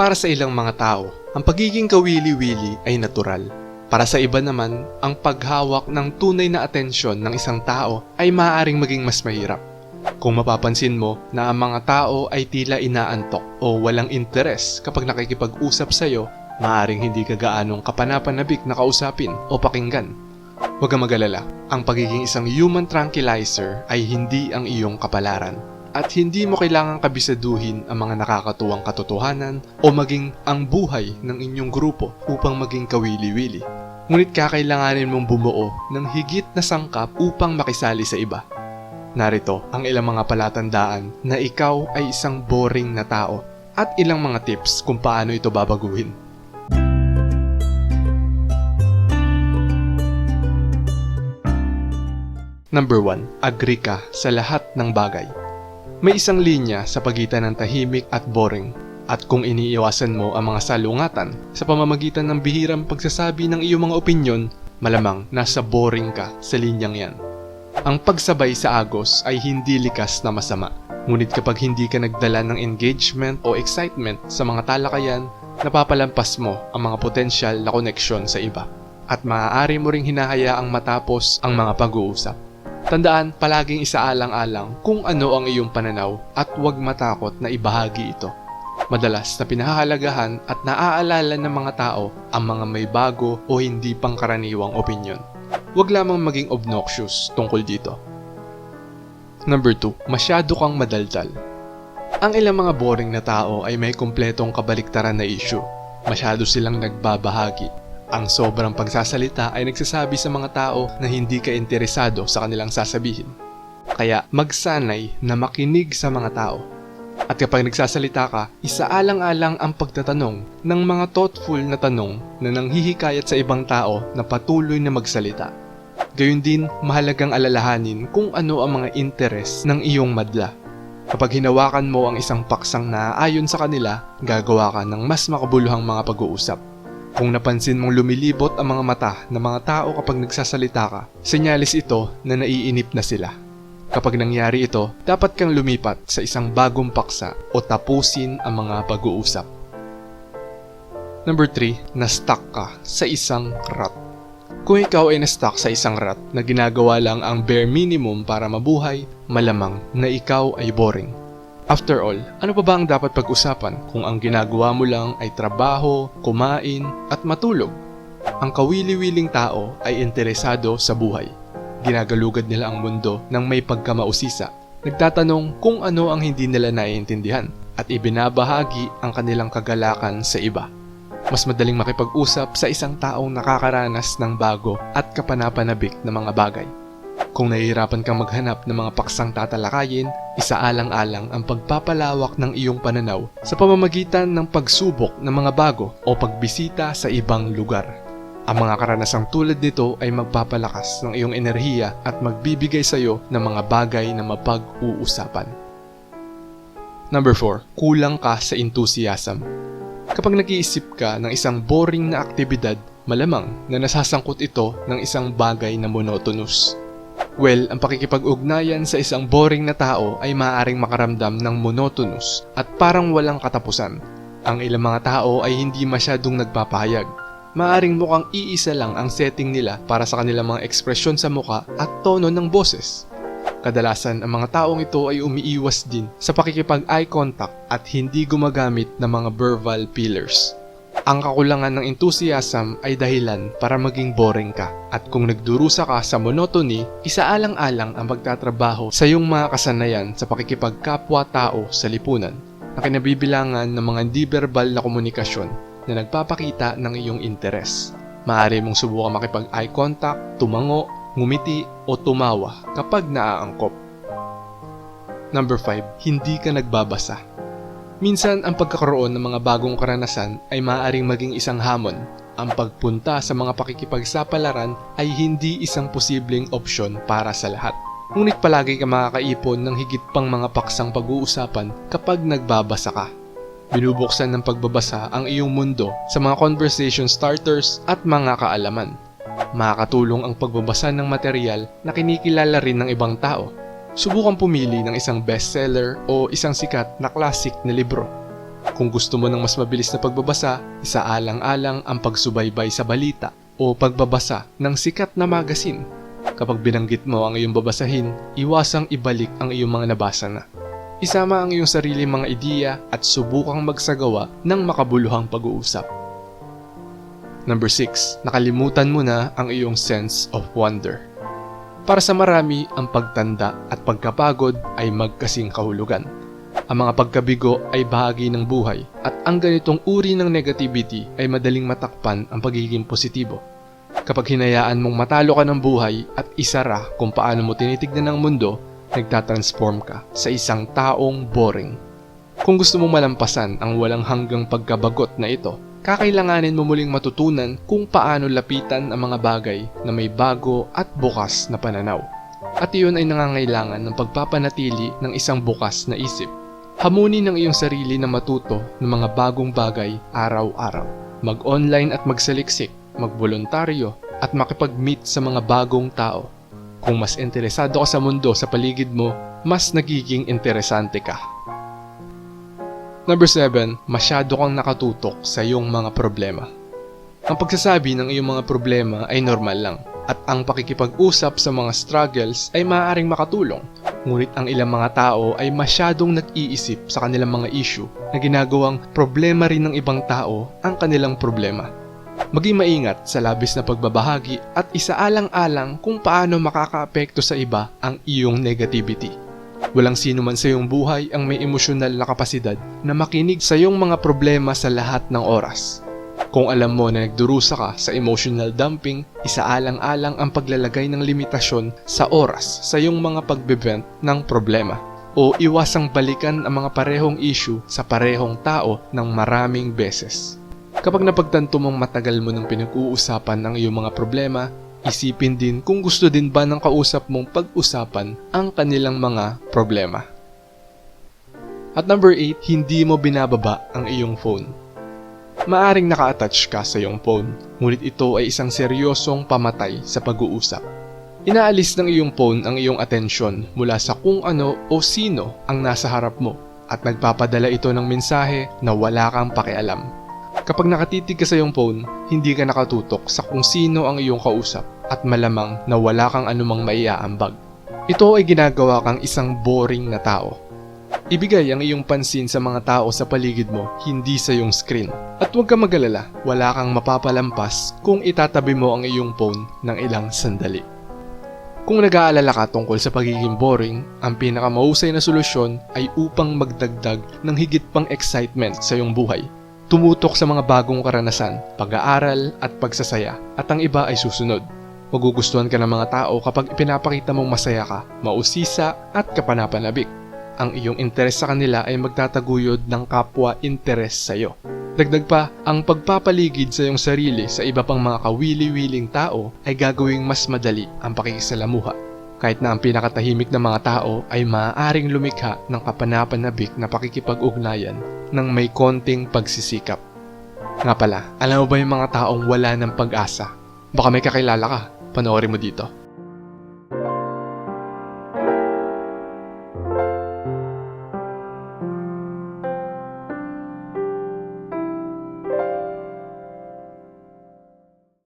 Para sa ilang mga tao, ang pagiging kawili-wili ay natural. Para sa iba naman, ang paghawak ng tunay na atensyon ng isang tao ay maaaring maging mas mahirap. Kung mapapansin mo na ang mga tao ay tila inaantok o walang interes kapag nakikipag-usap sa'yo, maaaring hindi ka gaanong kapanapanabik na kausapin o pakinggan. Huwag kang magalala, ang pagiging isang human tranquilizer ay hindi ang iyong kapalaran. At hindi mo kailangang kabisaduhin ang mga nakakatuwang katotohanan o maging ang buhay ng inyong grupo upang maging kawili-wili. Ngunit kakailanganin mong bumuo ng higit na sangkap upang makisali sa iba. Narito ang ilang mga palatandaan na ikaw ay isang boring na tao at ilang mga tips kung paano ito babaguhin. Number 1. Agree ka sa lahat ng bagay. May isang linya sa pagitan ng tahimik at boring. At kung iniiwasan mo ang mga salungatan sa pamamagitan ng bihirang pagsasabi ng iyong mga opinyon, malamang nasa boring ka sa linyang yan. Ang pagsabay sa agos ay hindi likas na masama. Ngunit kapag hindi ka nagdala ng engagement o excitement sa mga talakayan, napapalampas mo ang mga potensyal na koneksyon sa iba. At maaari mo ring hinahayaang matapos ang mga pag-uusap. Tandaan, palaging isaalang-alang kung ano ang iyong pananaw at huwag matakot na ibahagi ito. Madalas na pinahahalagahan at naaalala ng mga tao ang mga may bago o hindi pangkaraniwang opinyon. Huwag lamang maging obnoxious tungkol dito. Number 2. Masyado kang madaldal. Ang ilang mga boring na tao ay may kumpletong kabaliktaran na issue. Masyado silang nagbabahagi ang sobrang pagsasalita ay nagsasabi sa mga tao na hindi ka interesado sa kanilang sasabihin. Kaya magsanay na makinig sa mga tao. At kapag nagsasalita ka, isaalang-alang ang pagtatanong ng mga thoughtful na tanong na nanghihikayat sa ibang tao na patuloy na magsalita. Gayun din, mahalagang alalahanin kung ano ang mga interes ng iyong madla. Kapag hinawakan mo ang isang paksang naaayon sa kanila, gagawa ka ng mas makabuluhang mga pag-uusap. Kung napansin mong lumilibot ang mga mata ng mga tao kapag nagsasalita ka, senyalis ito na naiinip na sila. Kapag nangyari ito, dapat kang lumipat sa isang bagong paksa o tapusin ang mga pag-uusap. Number 3, na-stuck ka sa isang rat. Kung ikaw ay na-stuck sa isang rat na ginagawa lang ang bare minimum para mabuhay, malamang na ikaw ay boring. After all, ano pa ba ang dapat pag-usapan kung ang ginagawa mo lang ay trabaho, kumain, at matulog? Ang kawili-wiling tao ay interesado sa buhay. Ginagalugad nila ang mundo ng may pagkamausisa. Nagtatanong kung ano ang hindi nila naiintindihan at ibinabahagi ang kanilang kagalakan sa iba. Mas madaling makipag-usap sa isang taong nakakaranas ng bago at kapanapanabik na mga bagay. Kung nahihirapan kang maghanap ng mga paksang tatalakayin, isaalang-alang ang pagpapalawak ng iyong pananaw sa pamamagitan ng pagsubok ng mga bago o pagbisita sa ibang lugar. Ang mga karanasang tulad nito ay magpapalakas ng iyong enerhiya at magbibigay sa iyo ng mga bagay na mapag-uusapan. Number 4. Kulang ka sa enthusiasm. Kapag nag-iisip ka ng isang boring na aktibidad, malamang na nasasangkot ito ng isang bagay na monotonous. Well, ang pakikipag-ugnayan sa isang boring na tao ay maaaring makaramdam ng monotonous at parang walang katapusan. Ang ilang mga tao ay hindi masyadong nagpapahayag. Maaring mukhang iisa lang ang setting nila para sa kanilang mga ekspresyon sa muka at tono ng boses. Kadalasan ang mga taong ito ay umiiwas din sa pakikipag-eye contact at hindi gumagamit ng mga verbal pillars. Ang kakulangan ng enthusiasm ay dahilan para maging boring ka. At kung nagdurusa ka sa monotony, isaalang-alang ang pagtatrabaho sa iyong mga kasanayan sa pakikipagkapwa-tao sa lipunan na kinabibilangan ng mga di-verbal na komunikasyon na nagpapakita ng iyong interes. Maaari mong subukan makipag-eye contact, tumango, ngumiti o tumawa kapag naaangkop. Number 5. Hindi ka nagbabasa. Minsan ang pagkakaroon ng mga bagong karanasan ay maaaring maging isang hamon. Ang pagpunta sa mga pakikipagsapalaran ay hindi isang posibleng opsyon para sa lahat. Ngunit palagi ka makakaipon ng higit pang mga paksang pag-uusapan kapag nagbabasa ka. Binubuksan ng pagbabasa ang iyong mundo sa mga conversation starters at mga kaalaman. Makakatulong ang pagbabasa ng material na kinikilala rin ng ibang tao Subukan pumili ng isang bestseller o isang sikat na classic na libro. Kung gusto mo ng mas mabilis na pagbabasa, isaalang-alang ang pagsubaybay sa balita o pagbabasa ng sikat na magasin. Kapag binanggit mo ang iyong babasahin, iwasang ibalik ang iyong mga nabasa na. Isama ang iyong sarili mga ideya at subukang magsagawa ng makabuluhang pag-uusap. Number 6. Nakalimutan mo na ang iyong sense of wonder. Para sa marami, ang pagtanda at pagkapagod ay magkasing kahulugan. Ang mga pagkabigo ay bahagi ng buhay at ang ganitong uri ng negativity ay madaling matakpan ang pagiging positibo. Kapag hinayaan mong matalo ka ng buhay at isara kung paano mo tinitignan ang mundo, nagtatransform ka sa isang taong boring. Kung gusto mong malampasan ang walang hanggang pagkabagot na ito, kakailanganin mo muling matutunan kung paano lapitan ang mga bagay na may bago at bukas na pananaw. At iyon ay nangangailangan ng pagpapanatili ng isang bukas na isip. Hamunin ang iyong sarili na matuto ng mga bagong bagay araw-araw. Mag-online at magsaliksik, magboluntaryo, at makipag-meet sa mga bagong tao. Kung mas interesado ka sa mundo sa paligid mo, mas nagiging interesante ka. Number 7, masyado kang nakatutok sa iyong mga problema. Ang pagsasabi ng iyong mga problema ay normal lang at ang pakikipag-usap sa mga struggles ay maaaring makatulong. Ngunit ang ilang mga tao ay masyadong nag-iisip sa kanilang mga issue na ginagawang problema rin ng ibang tao ang kanilang problema. Maging maingat sa labis na pagbabahagi at isaalang-alang kung paano makakaapekto sa iba ang iyong negativity. Walang sino man sa iyong buhay ang may emosyonal na kapasidad na makinig sa iyong mga problema sa lahat ng oras. Kung alam mo na nagdurusa ka sa emotional dumping, isaalang-alang ang paglalagay ng limitasyon sa oras sa iyong mga pagbebent ng problema o iwasang balikan ang mga parehong issue sa parehong tao ng maraming beses. Kapag napagtanto mong matagal mo nang pinag-uusapan ang iyong mga problema, isipin din kung gusto din ba ng kausap mong pag-usapan ang kanilang mga problema. At number 8, hindi mo binababa ang iyong phone. Maaring naka-attach ka sa iyong phone, ngunit ito ay isang seryosong pamatay sa pag-uusap. Inaalis ng iyong phone ang iyong atensyon mula sa kung ano o sino ang nasa harap mo at nagpapadala ito ng mensahe na wala kang pakialam. Kapag nakatitig ka sa iyong phone, hindi ka nakatutok sa kung sino ang iyong kausap at malamang na wala kang anumang maiaambag. Ito ay ginagawa kang isang boring na tao. Ibigay ang iyong pansin sa mga tao sa paligid mo, hindi sa iyong screen. At huwag kang magalala, wala kang mapapalampas kung itatabi mo ang iyong phone ng ilang sandali. Kung nag-aalala ka tungkol sa pagiging boring, ang pinakamahusay na solusyon ay upang magdagdag ng higit pang excitement sa iyong buhay. Tumutok sa mga bagong karanasan, pag-aaral at pagsasaya at ang iba ay susunod. Magugustuhan ka ng mga tao kapag ipinapakita mong masaya ka, mausisa at kapanapanabik ang iyong interes sa kanila ay magtataguyod ng kapwa interes sa iyo. Dagdag pa, ang pagpapaligid sa iyong sarili sa iba pang mga kawili-wiling tao ay gagawing mas madali ang pakikisalamuha. Kahit na ang pinakatahimik na mga tao ay maaaring lumikha ng kapanapanabik na pakikipag-ugnayan ng may konting pagsisikap. Nga pala, alam mo ba yung mga taong wala ng pag-asa? Baka may kakilala ka, panoorin mo dito.